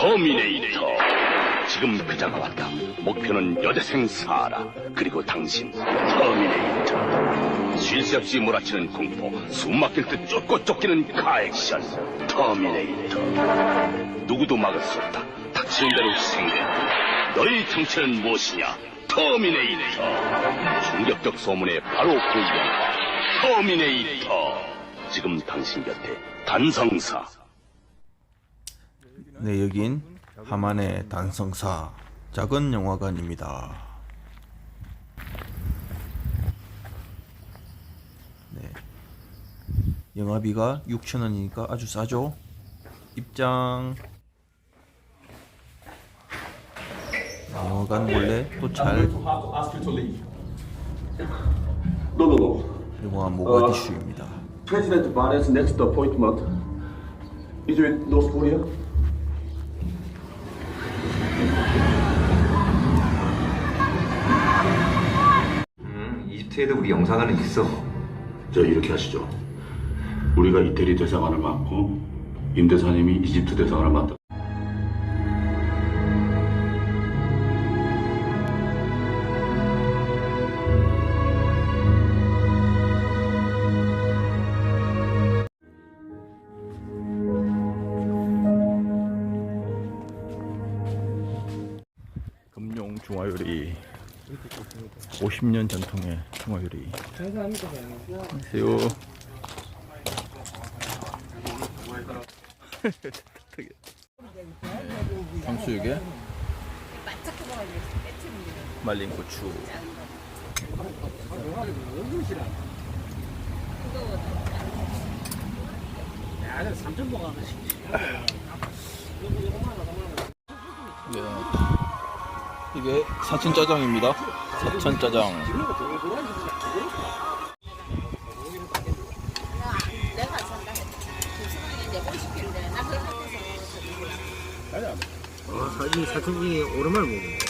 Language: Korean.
터미네이터. 지금 그 자가 왔다. 목표는 여대생 사라. 그리고 당신, 터미네이터. 쉴 새 없이 몰아치는 공포, 숨 막힐 듯 쫓고 쫓기는 카액션. 터미네이터. 누구도 막을 수 없다. 닥치는 대로 희생된다. 너희 정체는 무엇이냐? 터미네이터. 충격적 소문에 바로 그 영화. 터미네이터. 지금 당신 곁에 단성사. 네, 여긴 하만의 단성사 작은 영화관입니다. 네. 영화비가 6,000원이니까 아주 싸죠? 입장. 영화관 몰래 no. 영화 모가디슈입니다. President Barre's next appointment is with North Korea. 음, 이집트에도 우리 영사관은 있어. 저 이렇게 하시죠. 우리가 이태리 대사관을 맡고 임 대사님이 이집트 대사관을 맡다. 금용 중화요리 50년 전통의 중화요리. 안녕하세요. 탕수육에 말린 고추. 이게, 이게 사천 짜장입니다. 사천 짜장. 아, 사진 사천 중에 오랜만에 먹는 거.